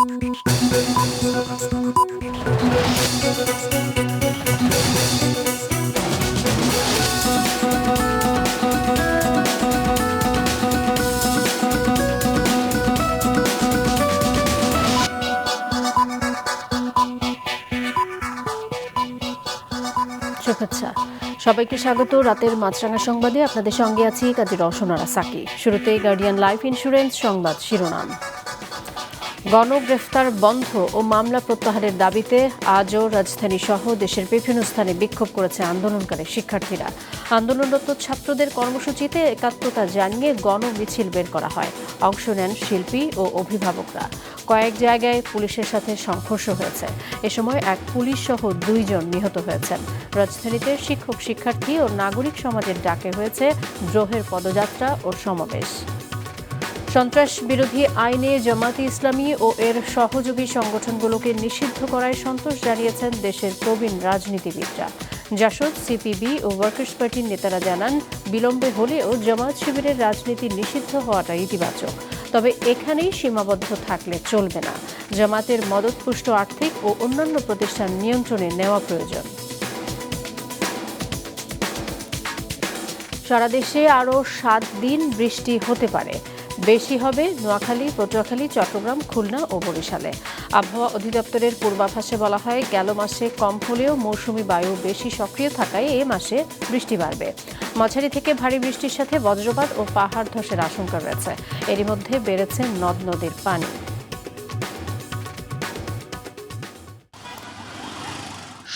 সবাইকে স্বাগত। রাতের মাছরাঙা সংবাদে আপনাদের সঙ্গে আছি কাজী রওশনারা সাকি। শুরুতেই গার্ডিয়ান লাইফ ইন্স্যুরেন্স সংবাদ শিরোনাম। গণগ্রেফতার বন্ধ ও মামলা প্রত্যাহারের দাবিতে আজও রাজধানী সহ দেশের বিভিন্ন স্থানে বিক্ষোভ করেছে আন্দোলনকারী শিক্ষার্থীরা। আন্দোলনরত ছাত্রদের কর্মসূচিতে একাত্মতা জানিয়ে গণমিছিল বের করা হয়। অংশ নেন শিল্পী ও অভিভাবকরা। কয়েক জায়গায় পুলিশের সাথে সংঘর্ষ হয়েছে। এ সময় এক পুলিশ সহ দুইজন নিহত হয়েছেন। রাজধানীতে শিক্ষক, শিক্ষার্থী ও নাগরিক সমাজের ডাকে হয়েছে দ্রোহের পদযাত্রা ও সমাবেশ। সন্ত্রাস বিরোধী আইনে জামাতি ইসলামী ও এর সহযোগী সংগঠনগুলোকে নিষিদ্ধ করায় সন্তোষ জানিয়েছেন দেশের প্রবীণ রাজনীতিবিদরা। জাসদ, সিপিবি ও ওয়ার্কার্স পার্টির নেতারা জানান, বিলম্বে হলেও জামাত শিবিরের রাজনীতি নিষিদ্ধ হওয়াটা ইতিবাচক। তবে এখানেই সীমাবদ্ধ থাকলে চলবে না। জামাতের মদতপুষ্ট আর্থিক ও অন্যান্য প্রতিষ্ঠান নিয়ন্ত্রণে নেওয়া প্রয়োজন। সারা দেশে আরও সাত দিন বৃষ্টি হতে পারে। বেশি হবে নোয়াখালী, পটুয়াখালী, চট্টগ্রাম, খুলনা ও বরিশালে। আবহাওয়া অধিদপ্তরের পূর্বাভাসে বলা হয়, গেল মাসে কম হলেও মৌসুমি বায়ু বেশি সক্রিয় থাকায় এ মাসে বৃষ্টি বাড়বে। মাঝারি থেকে ভারী বৃষ্টির সাথে বজ্রপাত ও পাহাড় ধসের আশঙ্কা রয়েছে। এরই মধ্যে বেড়েছে নদ নদীর পানি।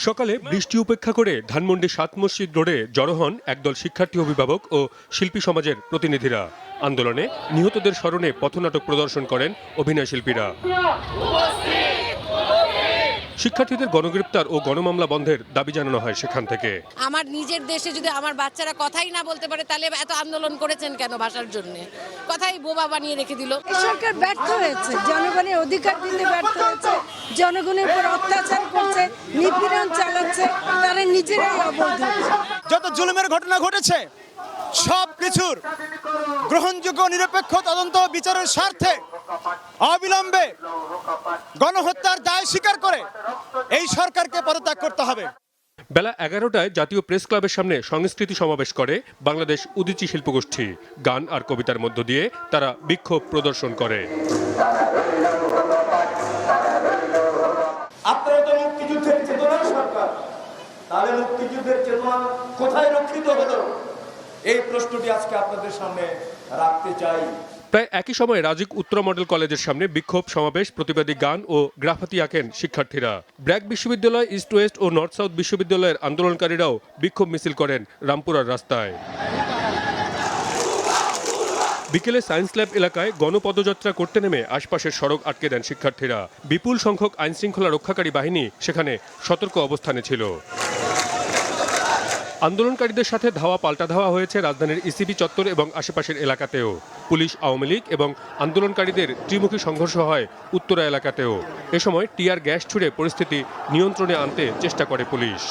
সকালে বৃষ্টি উপেক্ষা করে ধানমন্ডি সাত মসজিদ রোডে জড়ো হন একদল শিক্ষার্থী অভিভাবক ও শিল্পী সমাজের প্রতিনিধিরা। আন্দোলনে নিহতদের স্মরণে পথনাটক প্রদর্শন করেন অভিনয় শিল্পীরা। শিক্ষার্থীদের গণগ্রেপ্তার ও গণমামলা বন্ধের দাবি জানানো হয় সেখান থেকে। আমার নিজের দেশে যদি আমার বাচ্চারা কথাই না বলতে পারে তাহলে এত আন্দোলন করেছেন কেন ভাষার জন্য? কথাই বোবা বানিয়ে রেখে দিল। এই সরকার ব্যর্থ হয়েছে। জনগণের অধিকার দিতে ব্যর্থ হয়েছে। জনগণের উপর অত্যাচার করছে নিপীড়ন চালাচ্ছে তারা নিজেরাই অবৈধ। যত জুলুমের ঘটনা ঘটেছে সব কিছুর নিরপেক্ষ তদন্ত বিচারের স্বার্থে অবিলম্বে গণহত্যার দায় স্বীকার করে এই সরকারকে পদত্যাগ করতে হবে। বেলা এগারোটায় জাতীয় প্রেস ক্লাবের সামনে সংস্কৃতি সমাবেশ করে বাংলাদেশ উদিচি শিল্পগোষ্ঠী। গান আর কবিতার মধ্য দিয়ে তারা বিক্ষোভ প্রদর্শন করে। এই প্রশ্নটি আজকে আপনাদের সামনে রাখতে চাই। প্রায় একই সময়ে রাজিক উত্তর মডেল কলেজের সামনে বিক্ষোভ, সমাবেশ, প্রতিবাদী গান ও গ্রাফাতি আঁকেন শিক্ষার্থীরা। ব্র্যাক বিশ্ববিদ্যালয়, ইস্ট ওয়েস্ট ও নর্থ সাউথ বিশ্ববিদ্যালয়ের আন্দোলনকারীরাও বিক্ষোভ মিছিল করেন রামপুরার রাস্তায়। বিকেলে সায়েন্স ল্যাব এলাকায় গণপদযাত্রা করতে নেমে আশপাশের সড়ক আটকে দেন শিক্ষার্থীরা। বিপুল সংখ্যক আইনশৃঙ্খলা রক্ষাকারী বাহিনী সেখানে সতর্ক অবস্থানে ছিল। আন্দোলনকারীদের সাথে ধাওয়া পাল্টা ধাওয়া হয়েছে রাজধানীর ইসিবি চত্বর এবং আশেপাশের এলাকাতেও। পুলিশ, আওয়ামী লীগ এবং আন্দোলনকারীদের ত্রিমুখী সংঘর্ষ হয় উত্তরা এলাকাতেও। এ সময় টিয়ার গ্যাস ছুড়ে পরিস্থিতি নিয়ন্ত্রণে আনতে চেষ্টা করে পুলিশ।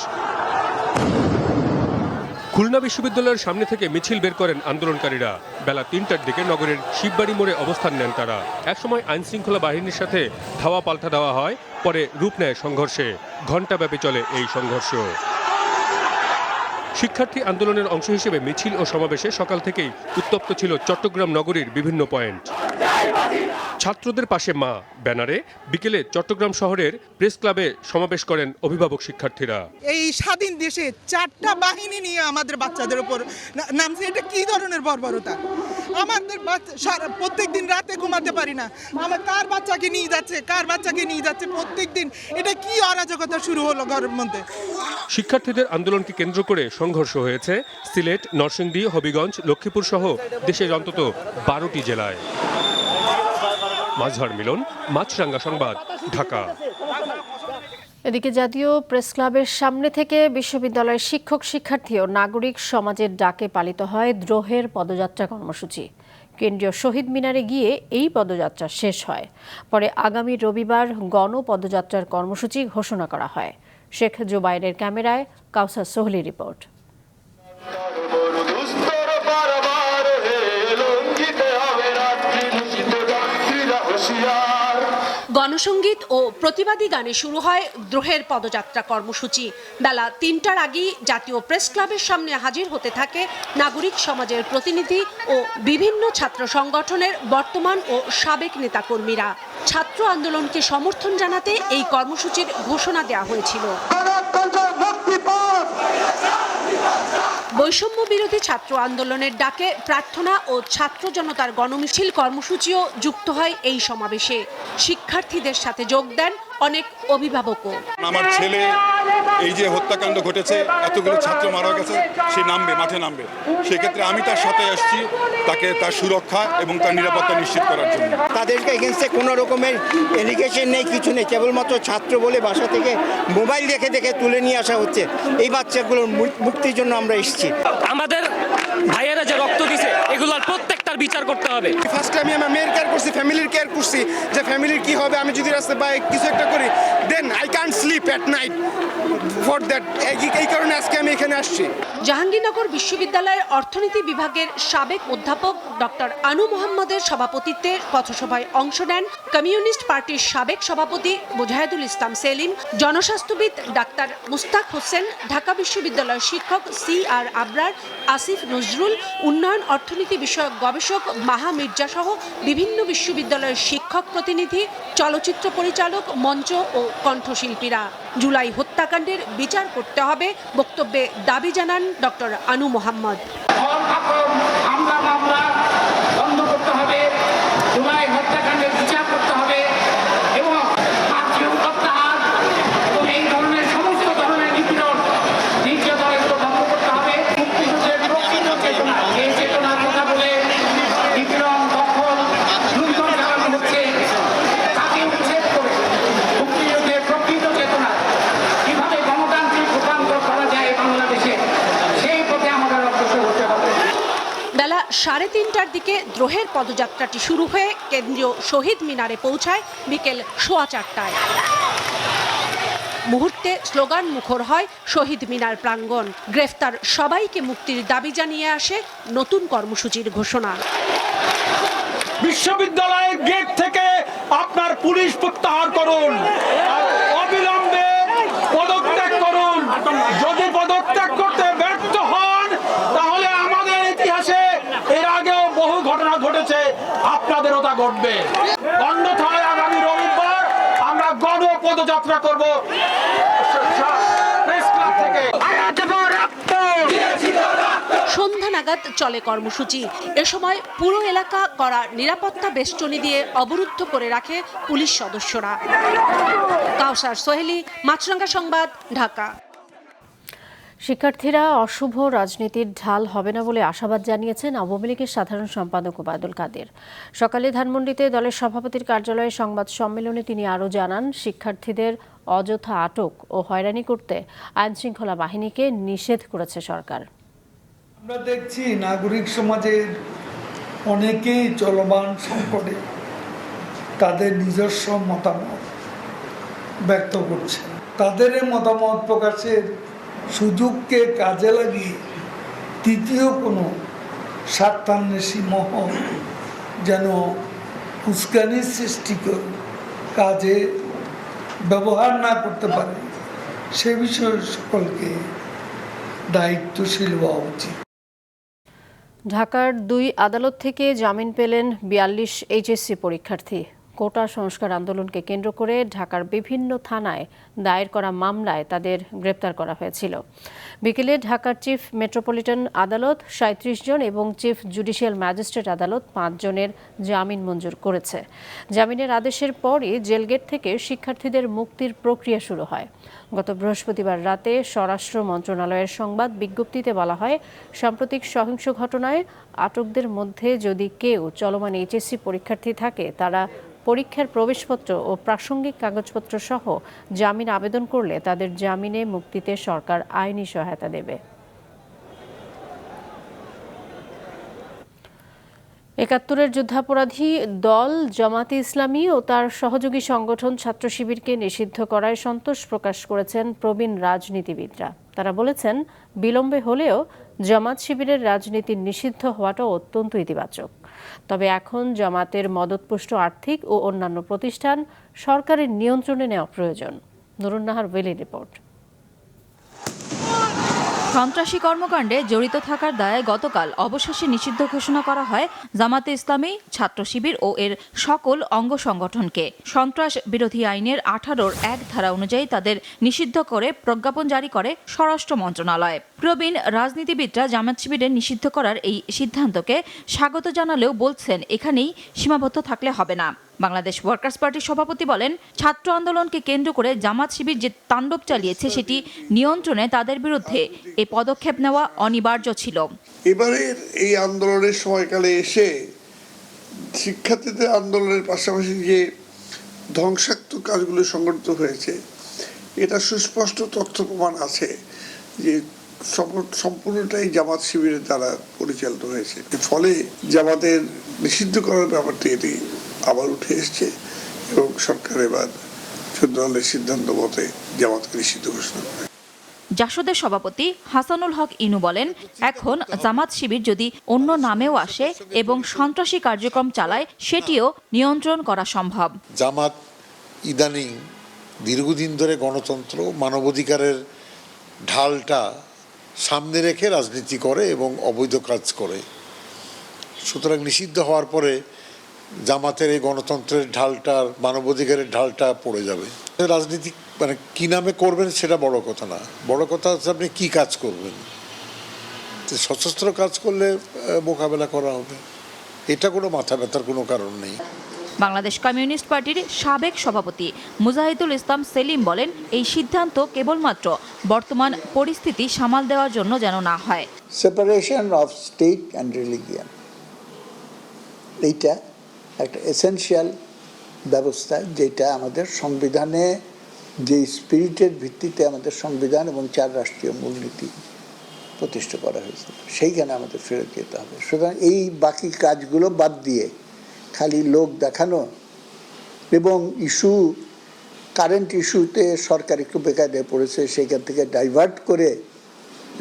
খুলনা বিশ্ববিদ্যালয়ের সামনে থেকে মিছিল বের করেন আন্দোলনকারীরা। বেলা তিনটার দিকে নগরের শিববাড়ি মোড়ে অবস্থান নেন তারা। একসময় আইন শৃঙ্খলা বাহিনীর সাথে ধাওয়া পাল্টা দেওয়া হয়, পরে রূপ নেয় সংঘর্ষে। ঘণ্টাব্যাপী চলে এই সংঘর্ষ। শিক্ষার্থী আন্দোলনের অংশ হিসেবে মিছিল ও সমাবেশে সকাল থেকেই উত্তপ্ত ছিল চট্টগ্রাম নগরীর বিভিন্ন পয়েন্ট। ছাত্রদের পাশে মা ব্যানারে বিকেলে চট্টগ্রাম শহরের প্রেস ক্লাবে সমাবেশ করেন অভিভাবক শিক্ষার্থীরা। এই স্বাধীন দেশে চারটা বাহিনী নিয়ে আমাদের বাচ্চাদের উপর নামছে এটা কি ধরনের বর্বরতা? আমাদের প্রত্যেক দিন রাতে ঘুমাতে পারি না। আমার কার বাচ্চাকে নিয়ে যাচ্ছে কার বাচ্চাকে নিয়ে যাচ্ছে প্রত্যেক দিন এটা কি অরাজকতা শুরু হলো ঘরের মধ্যে? শিক্ষার্থীদের আন্দোলনকে কেন্দ্র করে সংঘর্ষ হয়েছে। সিলেট নরসিংদী হবিগঞ্জ লক্ষ্মীপুর সহ দেশের অন্তত বারোটি জেলায়। মাঝহার মিলন, মাছরাঙ্গা সংবাদ, ঢাকা। এদিকে জাতীয় প্রেস ক্লাবের সামনে থেকে বিশ্ববিদ্যালয়ের শিক্ষক, শিক্ষার্থী ও নাগরিক সমাজের ডাকে পালিত হয় দ্রোহের পদযাত্রা কর্মসূচি। কেন্দ্রীয় শহীদ মিনারে গিয়ে এই পদযাত্রা শেষ হয়। পরে আগামী রবিবার গণ পদযাত্রার কর্মসূচি ঘোষণা করা হয়। শেখ জুবাইরের ক্যামেরায় কাউসার সোহলি রিপোর্ট। গণ গণসঙ্গীত ও প্রতিবাদী গানে শুরু হয় দ্রোহের পদযাত্রা কর্মসূচি। বেলা তিনটার আগেই জাতীয় প্রেস ক্লাবের সামনে হাজির হতে থাকে নাগরিক সমাজের প্রতিনিধি ও বিভিন্ন ছাত্র সংগঠনের বর্তমান ও সাবেক নেতাকর্মীরা। ছাত্র আন্দোলনকে সমর্থন জানাতে এই কর্মসূচির ঘোষণা দেওয়া হয়েছিল। বৈষম্য বিরোধী ছাত্র আন্দোলনের ডাকে প্রার্থনা ও ছাত্র জনতার গণমিছিল কর্মসূচিও যুক্ত হয় এই সমাবেশে। শিক্ষার্থীদের সাথে যোগ দেন অনেক অভিভাবকও। আমার ছেলে এই যে হত্যাকাণ্ড ঘটেছে এতগুলো ছাত্র মারা গেছে সে নামবে মাঠে নামবে। সেক্ষেত্রে আমি তার সাথে আসছি তাকে তার সুরক্ষা এবং তার নিরাপত্তা নিশ্চিত করার জন্য। তাদেরকে এগেনস্টে কোনো রকমের এলিগেশন নেই কিছু নেই কেবলমাত্র ছাত্র বলে বাসা থেকে মোবাইল দেখে দেখে তুলে নিয়ে আসা হচ্ছে। এই বাচ্চাগুলোর মুক্তির জন্য আমরা এসেছি। আমাদের ভাইয়েরা যে রক্ত দিছে এগুলোর প্রত্যেকটার বিচার করতে হবে। ফার্স্টে আমি আমার মেয়ের কেয়ার করছি ফ্যামিলির কেয়ার করছি। যে ফ্যামিলির কি হবে আমি যদি রাস্তায় বা কিছু একটা করি then I can sleep at night for that এই কারণে আজকে আমি এখানে আসছি। জাহাঙ্গীরনগর বিশ্ববিদ্যালয়ের অর্থনীতি বিভাগের সাবেক অধ্যাপক ডক্টর আনু মোহাম্মদের সভাপতিত্বে পথসভায় অংশ নেন কমিউনিস্ট পার্টির সাবেক সভাপতি মুজাহিদুল ইসলাম সেলিম জনস্বাস্থ্যবিদ ডাক্তার মুস্তাক হোসেন ঢাকা বিশ্ববিদ্যালয়ের শিক্ষক সি আর আবরার আসিফ নজরুল উন্নয়ন অর্থনীতি বিষয়ক গবেষক মাহা মির্জা সহ বিভিন্ন বিশ্ববিদ্যালয়ের শিক্ষক প্রতিনিধি, চলচ্চিত্র পরিচালক, মঞ্চ ও কণ্ঠশিল্পীরা। জুলাই হত্যাকাণ্ডের বিচার করতে হবে বক্তব্যে দাবি জানান ডক্টর আনু মোহাম্মদ হামলা মামলা বন্ধ করতে হবে জুলাই হত্যাকাণ্ডের বিচার করতে হবে এবং মাতৃ প্রত্যাহার এবং এই ধরনের সমস্ত ধরনের নিপীড়ন নির্যাতন এগুলো বন্ধ করতে হবে মুক্তিযুদ্ধের প্রকৃত চেতনা এই চেতনার কথা বলে নিপীড়ন দখল লুণ্ঠন চালানো হচ্ছে তাকে উচ্ছেদ করে মুক্তিযুদ্ধের প্রকৃত চেতনা কীভাবে গণতান্ত্রিক রূপান্তর করা যায় বাংলাদেশে সেই পথে আমাদের অগ্রসর হতে হবে বেলা সাড়ে তিনটার দিকে দ্রোহের পদযাত্রাটি শুরু হয়ে কেন্দ্রীয় শহীদ মিনারে পৌঁছায় বিকেল সোয়া চারটায়। মুহূর্তে স্লোগান মুখর হয় শহীদ মিনার প্রাঙ্গণ। গ্রেফতার সবাইকে মুক্তির দাবি জানিয়ে আসে নতুন কর্মসূচির ঘোষণা। বিশ্ববিদ্যালয়ের গেট থেকে আপনার পুলিশ প্রত্যাহার করুন। অবিলম্বে পদত্যাগ করুন। যদি পদত্যাগ করতে ব্যর্থ হন তাহলে আমাদের ইতিহাসে এর আগেও বহু ঘটনা ঘটেছে আপনাদেরও তা ঘটবে। অন্যথায় আগামী রবিবার আমরা গণ পদযাত্রা করব সন্ধ্যা নাগাদ চলে কর্মসূচি। এ সময় পুরো এলাকা করা নিরাপত্তা বেষ্টনী দিয়ে অবরুদ্ধ করে রাখে পুলিশ সদস্যরা। কাউসার সোহেলি, মাছরাঙ্গা সংবাদ, ঢাকা। শিক্ষার্থীরা অশুভ রাজনীতির ঢাল হবে না বলে আশাবাদ জানিয়েছেন আওয়ামী লীগের সাধারণ সম্পাদক ওবায়দুল কাদের। সকালে ধানমন্ডিতে দলের সভাপতির কার্যালয়ে সংবাদ সম্মেলনে তিনি আরও জানান, শিক্ষার্থীদের অযথা আটক ও হয়রানি করতে আইনশৃঙ্খলা বাহিনীকে নিষেধ করেছে সরকার। আমরা দেখছি নাগরিক সমাজের অনেকেই চলমান সংকটে তাদের নিজস্ব মতামত ব্যক্ত করছে। তাদের মতামত প্রকাশের সুযোগকে কাজে লাগিয়ে তৃতীয় কোনো স্বার্থান্বেষী মহল যেন উস্কানির সৃষ্টি করে, কাজে ব্যবহার না করতে পারে, সে বিষয়ে সকলকে দায়িত্বশীল হওয়া উচিত। ঢাকার দুই আদালত থেকে জামিন পেলেন বিয়াল্লিশ এইচএসসি পরীক্ষার্থী। কোটা সংস্কার আন্দোলনকে কেন্দ্র করে ঢাকার বিভিন্ন থানায় দায়ের করা মামলায় তাদের গ্রেপ্তার করা হয়েছিল। বিকেলে ঢাকার চিফ মেট্রোপলিটন আদালত সাঁত্রিশ জন এবং চিফ জুডিশিয়াল ম্যাজিস্ট্রেট আদালত পাঁচ জনের জামিন মঞ্জুর করেছে। জামিনের আদেশের পরই জেলগেট থেকে শিক্ষার্থীদের মুক্তির প্রক্রিয়া শুরু হয়। গত বৃহস্পতিবার রাতে স্বরাষ্ট্র মন্ত্রণালয়ের সংবাদ বিজ্ঞপ্তিতে বলা হয়, সাম্প্রতিক সহিংস ঘটনায় আটকদের মধ্যে যদি কেউ চলমান এইচএসসি পরীক্ষার্থী থাকে, তারা পরীক্ষার প্রবেশপত্র ও প্রাসঙ্গিক কাগজপত্র সহ জামিন আবেদন করলে তাদের জামিনে মুক্তিতে সরকার আইনি সহায়তা দেবে। একাত্তরের যুদ্ধাপরাধী দল জামাতে ইসলামী ও তার সহযোগী সংগঠন ছাত্র শিবিরকে নিষিদ্ধ করায় সন্তোষ প্রকাশ করেছেন প্রবীণ রাজনীতিবিদরা। তারা বলেছেন, বিলম্বে হলেও জামাত শিবিরের রাজনীতি নিষিদ্ধ হওয়াটা অত্যন্ত ইতিবাচক। তবে এখন জামাতের মদতপুষ্ট আর্থিক ও অন্যান্য প্রতিষ্ঠান সরকারের নিয়ন্ত্রণে নেওয়া প্রয়োজন। নুরুন্নাহার ওয়েলি রিপোর্ট। সন্ত্রাসী কর্মকাণ্ডে জড়িত থাকার দায়ে গতকাল অবশেষে নিষিদ্ধ ঘোষণা করা হয় জামাতে ইসলামী, ছাত্র শিবির ও এর সকল অঙ্গ সংগঠনকে। সন্ত্রাস বিরোধী আইনের আঠারোর এক ধারা অনুযায়ী তাদের নিষিদ্ধ করে প্রজ্ঞাপন জারি করে স্বরাষ্ট্র মন্ত্রণালয়। প্রবীণ রাজনীতিবিদরা জামাত শিবিরের নিষিদ্ধ করার এই সিদ্ধান্তকে স্বাগত জানালেও বলছেন, এখানেই সীমাবদ্ধ থাকলে হবে না। বাংলাদেশ ওয়ার্কার্স পার্টির সভাপতি বলেন, ছাত্র আন্দোলনকে কেন্দ্র করে জামাত শিবির যে তাণ্ডব চালিয়েছে সেটি নিয়ন্ত্রণে তাদের বিরুদ্ধে এই পদক্ষেপ নেওয়া অনিবার্য ছিল। এবারের এই আন্দোলনের সময়কালে এসে শিক্ষার্থীদের আন্দোলনের পাশাপাশি যে ধ্বংসাত্মক কাজগুলো সংগঠিত হয়েছে, এটা সুস্পষ্ট তথ্য প্রমাণ আছে যে সম্পূর্ণটাই জামাত শিবিরের দ্বারা পরিচালিত হয়েছে। ফলে জামাতের নিষিদ্ধ করার ব্যাপারটি এটি আবার উঠে এসছে এবং সরকার এবার চোদ্দ সিদ্ধান্ত মতে জামাতকে নিষিদ্ধ ঘোষণা করে। জাসদের সভাপতি হাসানুল হক ইনু বলেন এখন জামাত শিবির যদি অন্য নামেও আসে এবং সন্ত্রাসী কার্যক্রম চালায় সেটিও নিয়ন্ত্রণ করা সম্ভব। জামাত ইদানিং দীর্ঘদিন ধরে গণতন্ত্র মানবাধিকারের ঢালটা সামনে রেখে রাজনীতি করে এবং অবৈধ কাজ করে। সুতরাং নিষিদ্ধ হওয়ার পরে জামাতের এই গণতন্ত্রের ঢালটার মানবাধিকারের ঢালটা পড়ে যাবে। রাজনীতি মানে কি নামে করবেন সেটা বড় কথা না। বড় কথা হচ্ছে আপনি কি কাজ করবেন। তো সশস্ত্র কাজ করলে মোকাবেলা করা হবে। এটা কোনো মাথা ব্যথার কোনো কারণ নেই। বাংলাদেশ কমিউনিস্ট পার্টির সাবেক সভাপতি মুজাহিদুল ইসলাম সেলিম বলেন এই সিদ্ধান্ত কেবলমাত্র বর্তমান পরিস্থিতি সামাল দেওয়ার জন্য যেন না হয়। Separation of state and religion এইটা একটা এসেনশিয়াল ব্যবস্থা যেটা আমাদের সংবিধানে, যে স্পিরিটের ভিত্তিতে আমাদের সংবিধান এবং চার রাষ্ট্রীয় মূলনীতি প্রতিষ্ঠা করা হয়েছে, সেইখানে আমাদের ফেরত যেতে হবে। সুতরাং এই বাকি কাজগুলো বাদ দিয়ে খালি লোক দেখানো এবং ইস্যু কারেন্ট ইস্যুতে সরকার একটু বেকায়দায় পড়েছে, সেইখান থেকে ডাইভার্ট করে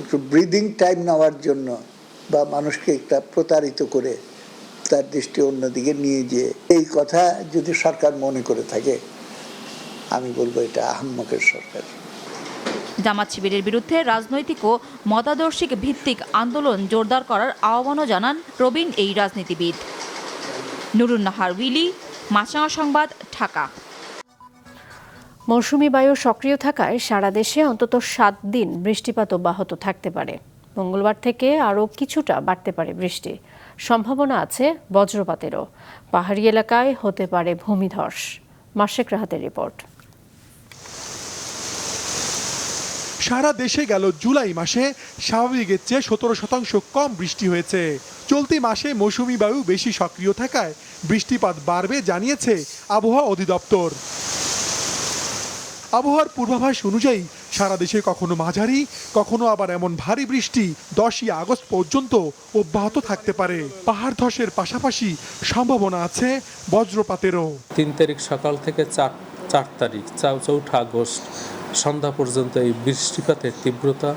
একটু ব্রিদিং টাইম নেওয়ার জন্য বা মানুষকে একটা প্রতারিত করে তার দৃষ্টি অন্যদিকে নিয়ে যেয়ে এই কথা যদি সরকার মনে করে থাকে আমি বলব এটা আহম্মকের সরকার। জামাত শিবিরের বিরুদ্ধে রাজনৈতিক ও মতাদর্শিক ভিত্তিক আন্দোলন জোরদার করার আহ্বানও জানান প্রবীণ এই রাজনীতিবিদ। নুরুন্নাহার উইলি মাছরাঙা সংবাদ ঢাকা। মৌসুমি বায়ু সক্রিয় থাকায় সারা দেশে অন্তত সাত দিন বৃষ্টিপাত অব্যাহত থাকতে পারে। মঙ্গলবার থেকে আরও কিছুটা বাড়তে পারে বৃষ্টি। সম্ভাবনা আছে বজ্রপাতেরও। পাহাড়ি এলাকায় হতে পারে ভূমিধস। মাসেক রাহাতের রিপোর্ট। সারা দেশে গেল জুলাই মাসে। স্বাভাবিকের চেয়ে সতেরো শতাংশ কম বৃষ্টি হয়েছে। চলতি মাসে মৌসুমি বায়ু বেশি সক্রিয় থাকায় বৃষ্টিপাত বাড়বে, জানিয়েছে আবহাওয়া অধিদপ্তর। আবহাওয়ার পূর্বাভাস অনুযায়ী সারা দেশে কখনো মাঝারি, কখনো আবার এমন ভারী বৃষ্টি দশই আগস্ট পর্যন্ত অব্যাহত থাকতে পারে। পাহাড় ধসের পাশাপাশি সম্ভাবনা আছে বজ্রপাতেরও। তিন তারিখ সকাল থেকে চার চার তারিখ চৌঠা আগস্ট সন্ধ্যা পর্যন্ত এই বৃষ্টিপাতের তীব্রতা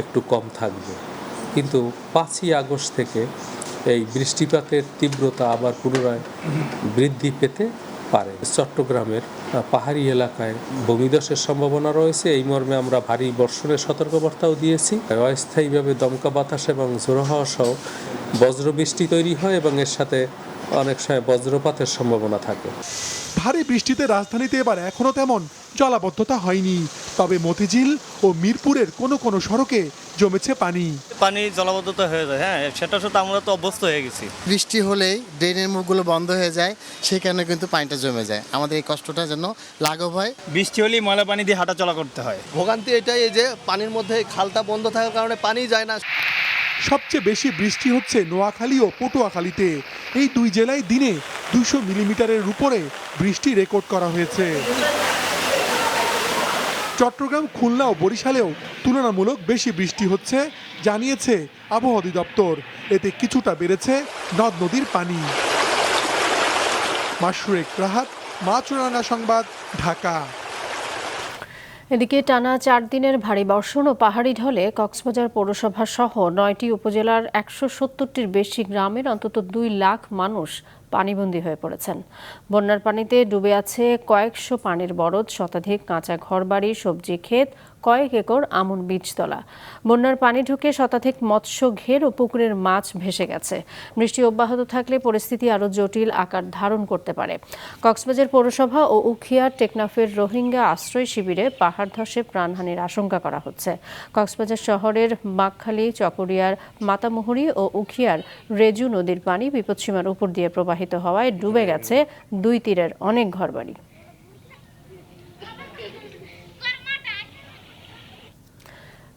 একটু কম থাকবে। কিন্তু পাঁচই আগস্ট থেকে এই বৃষ্টিপাতের তীব্রতা আবার পুনরায় বৃদ্ধি পেতে পারে। চট্টগ্রামের পাহাড়ি এলাকায় ভূমিধসের সম্ভাবনা রয়েছে। এই মর্মে আমরা ভারী বর্ষণের সতর্কবার্তাও দিয়েছি। অস্থায়ীভাবে দমকা বাতাস এবং ঝোড়ো হাওয়া সহ বজ্রবৃষ্টি তৈরি হয় এবং এর সাথে অনেক সময় বজ্রপাতের সম্ভাবনা থাকে। ভারী বৃষ্টিতে রাজধানীতে এবার এখনও তেমন জলাবদ্ধতা হয়নি। তবে মতিঝিল ও মিরপুরের কোনো কোনো সড়কে জমেছে পানি? পানি জলাবদ্ধতা হয়ে যায় হ্যাঁ সেটা সাথে আমরা তো অভ্যস্ত হয়ে গেছি। বৃষ্টি হলেই ড্রেনের মুখগুলো বন্ধ হয়ে যায় সেই কারণে কিন্তু পানিটা জমে যায়। আমাদের এই কষ্টটা যেন লাঘব হয়। বৃষ্টি হলেই ময়লা পানি দিয়ে হাঁটাচলা করতে হয়। ভোগান্তি এটাই যে পানির মধ্যে খালটা বন্ধ থাকার কারণে পানি যায় না। সবচেয়ে বেশি বৃষ্টি হচ্ছে নোয়াখালী ও পটুয়াখালীতে। এই দুই জেলায় দিনে দুশো মিলিমিটারের উপরে বৃষ্টি রেকর্ড করা হয়েছে। চট্টগ্রাম, খুলনা ও বরিশালেও তুলনামূলক বেশি বৃষ্টি হচ্ছে, জানিয়েছে আবহাওয়া অধিদপ্তর। এতে কিছুটা বেড়েছে নদ নদীর পানি। মাসুরেক রাহাত মাছরাঙ্গা সংবাদ, ঢাকা। এদিকে টানা চার দিনের ভারী বর্ষণ ও পাহাড়ি ঢলে কক্সবাজার পৌরসভা সহ নয়টি উপজেলার একশো সত্তরটির বেশি গ্রামের অন্তত দুই লাখ মানুষ পানিবন্দী হয়ে পড়েছেন। বন্যার পানিতে ডুবে আছে কয়েকশো পানির বরদ, শতাধিক কাঁচা ঘরবাড়ি, সবজি, ক্ষেত কয়েক একর আমন বীজতলা। বন্যার পানি ঢুকে শতাধিক মৎস্য ঘের ও পুকুরের মাছ ভেসে গেছে। বৃষ্টি অব্যাহত থাকলে পরিস্থিতি আরও জটিল আকার ধারণ করতে পারে। কক্সবাজার পৌরসভা ও উখিয়ার টেকনাফের রোহিঙ্গা আশ্রয় শিবিরে পাহাড় ধসে প্রাণহানির আশঙ্কা করা হচ্ছে। কক্সবাজার শহরের বাকখালী চকরিয়ার মাতামুহুরি ও উখিয়ার রেজু নদীর পানি বিপদসীমার উপর দিয়ে প্রবাহিত হওয়ায় ডুবে গেছে দুই তীরের অনেক ঘরবাড়ি।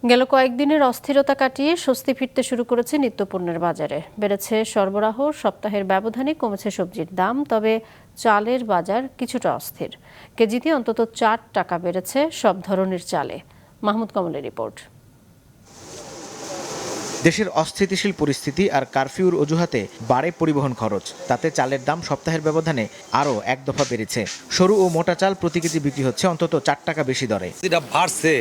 গেল কয়েকদিনের অস্থিরতা কাটিয়ে স্বস্তি ফিরতে শুরু করেছে নিত্যপণ্যের বাজারে। বেড়েছে সরবরাহ, সপ্তাহের ব্যবধানে কমেছে সবজির দাম, তবে চালের বাজার কিছুটা অস্থির। কেজিতে অন্তত চার টাকা বেড়েছে সব ধরনের চালে। মাহমুদ কমলের রিপোর্ট। দেশের অস্থিতিশীল পরিস্থিতি আর কারফিউর অজুহাতে বাড়ে পরিবহন খরচ। তাতে চালের দাম সপ্তাহের ব্যবধানে আরও এক দফা বেড়েছে। সরু ও মোটা চাল প্রতি কেজি বিক্রি হচ্ছে অন্তত চার টাকা বেশি দরে। যেটা বাড়ছে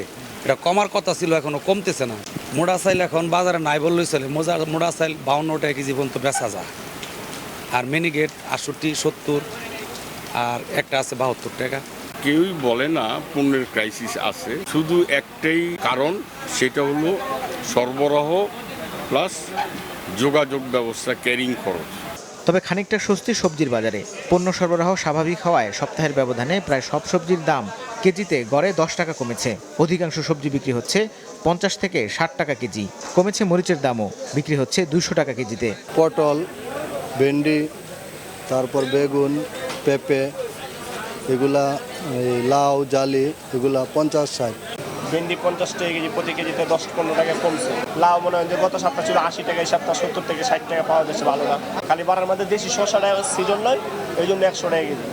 এটা কমার কথা ছিল এখনও কমতেছে না। মোড়া চাইল এখন বাজারে নাই বললেই চলে। মোজা মোড়া চাইল বাউন্ন টাকা কেজি পর্যন্ত বেচা যায়। আর মিনিগেট আটষট্টি সত্তর আর একটা আছে বাহাত্তর টাকা। কেউই বলে না পণ্যের ক্রাইসিস আছে। শুধু একটাই কারণ সেটা হলো সরবরাহ প্লাস যোগাযোগ ব্যবস্থা ক্যারিং খরচ। তবে খানিকটা স্বস্তি সবজির বাজারে পণ্য সরবরাহ স্বাভাবিক হওয়ায় সপ্তাহের ব্যবধানে প্রায় সব সবজির দাম কেজিতে গড়ে দশ টাকা কমেছে। অধিকাংশ সবজি বিক্রি হচ্ছে পঞ্চাশ থেকে ষাট টাকা কেজি। কমেছে মরিচের দামও বিক্রি হচ্ছে দুইশো টাকা কেজিতে। পটল ভেন্ডি তারপর বেগুন পেঁপে এগুলা লাউ জালি এগুলা পঞ্চাশ ষাট। ভেন্ডি পঞ্চাশ টাকা কেজি প্রতি কেজিতে দশ পনেরো টাকা কমছে। লাউ মনে হয় যে গত সপ্তাহ ছিল আশি টাকা এই সপ্তাহ সত্তর থেকে ষাট টাকা পাওয়া যাচ্ছে ভালো না খালি বাড়ার মধ্যে দেশি শসাটা সিজন নয় এই জন্য একশো টাকা কেজি।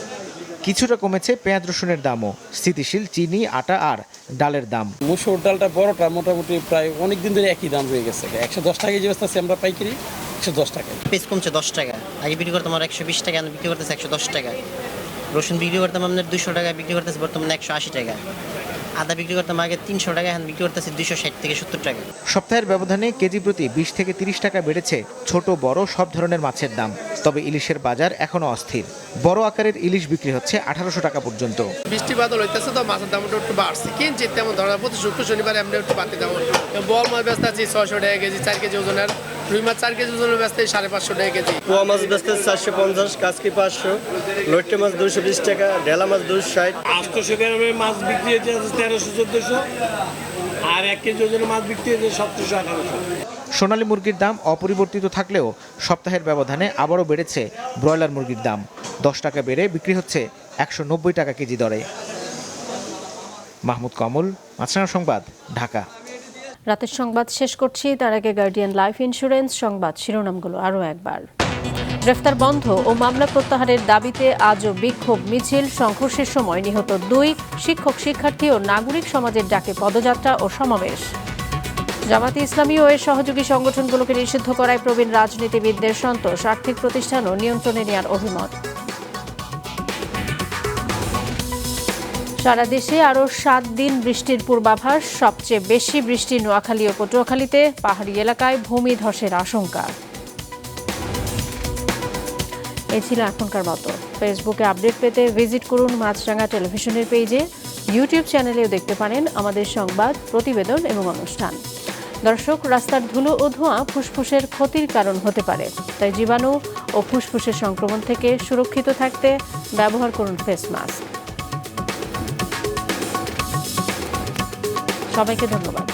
কিছুটা কমেছে পেঁয়াজ রসুনের দামও। স্থিতিশীল চিনি আটা আর ডালের দাম। মুসুর ডালটা বড়টা মোটামুটি প্রায় অনেক দিন ধরে একই দাম হয়ে গেছে। একশো দশ টাকা কেজি বেচতেছি আমরা পাইকারি একশো দশ টাকা। পিস কমছে দশ টাকা। আগে বিক্রি করতাম আর একশো বিশ টাকা বিক্রি করতেছে একশো দশ টাকা। রসুন বিক্রি করতাম আপনার দুশো টাকা বিক্রি করতেছে বর্তমানে একশো আশি টাকা। আদা বিক্রি করতাম, আগে তিনশো টাকা, এখন বিক্রি করতেছে দুশো ষাট থেকে সত্তর টাকা। সপ্তাহের ব্যবধানে কেজি প্রতি বিশ থেকে তিরিশ টাকা বেড়েছে ছোট, বড়, সব ধরনের মাছের দাম। তবে ইলিশের বাজার এখনও অস্থির। বড় আকারের ইলিশ বিক্রি হচ্ছে আঠারোশো টাকা পর্যন্ত। বৃষ্টি বাদল হইতেছে তো মাছের দামটা একটু বাড়ছে। কিনছি তেমন ধরনের প্রতি শুক্র শনিবার এমনি একটু বাড়তে দাম। বল মাছ ব্যস্ত আছি ছয়শো টাকা কেজি চার কেজি ওজনের। রুই মাছ চার কেজি ওজনের ব্যস্ত সাড়ে পাঁচশো টাকা কেজি। পোয়া মাছ বেচতে চারশো পঞ্চাশ কাজকি পাঁচশো। লইট্টে মাছ দুশো বিশ টাকা ঢেলা মাছ দুশো ষাট। আটশোশো গ্রামের মাছ বিক্রি হচ্ছে তেরোশো চোদ্দোশো। আর এক কেজি ওজনের মাছ বিক্রি হচ্ছে সতেরোশো আঠারোশো। সোনালী মুরগির দাম অপরিবর্তিত থাকলেও সপ্তাহের ব্যবধানে আবারও বেড়েছে ব্রয়লার মুরগির দাম। দশ টাকা বেড়ে বিক্রি হচ্ছে একশো নব্বই টাকা কেজি দরে। মাহমুদ কমল, মাছরাঙা সংবাদ, ঢাকা। রাতের সংবাদ শেষ করছি, তার আগে গার্ডিয়ান লাইফ ইন্স্যুরেন্স সংবাদ শিরোনামগুলো আরও একবার। গ্রেফতার বন্ধ ও মামলা প্রত্যাহারের দাবিতে আজও বিক্ষোভ মিছিল, সংঘর্ষের সময় নিহত দুই শিক্ষক, শিক্ষার্থী ও নাগরিক সমাজের ডাকে পদযাত্রা ও সমাবেশ। জামাতে ইসলামী ও এর সহযোগী সংগঠনগুলোকে নিষিদ্ধ করায় প্রবীণ রাজনীতিবিদদের সন্তোষ। আর্থিক প্রতিষ্ঠান ও নিয়ন্ত্রণে নেওয়ার অভিমত। সারা দেশে আরও সাত দিন বৃষ্টির পূর্বাভাস। সবচেয়ে বেশি বৃষ্টি নোয়াখালী ও পটুয়াখালীতে। পাহাড়ি এলাকায় ভূমি ধসের আশঙ্কা। এ ছিল এখনকার মতো। ফেসবুকে আপডেট পেতে ভিজিট করুন মাছরাঙা টেলিভিশনের পেজে। ইউটিউব চ্যানেলেও দেখতে পারেন আমাদের সংবাদ, প্রতিবেদন এবং অনুষ্ঠান। দর্শক, রাস্তার ধুলো ও ধোঁয়া ফুসফুসের ক্ষতির কারণ হতে পারে। তাই জীবাণু ও ফুসফুসের সংক্রমণ থেকে সুরক্ষিত থাকতে ব্যবহার করুন ফেস মাস্ক। সবাইকে ধন্যবাদ।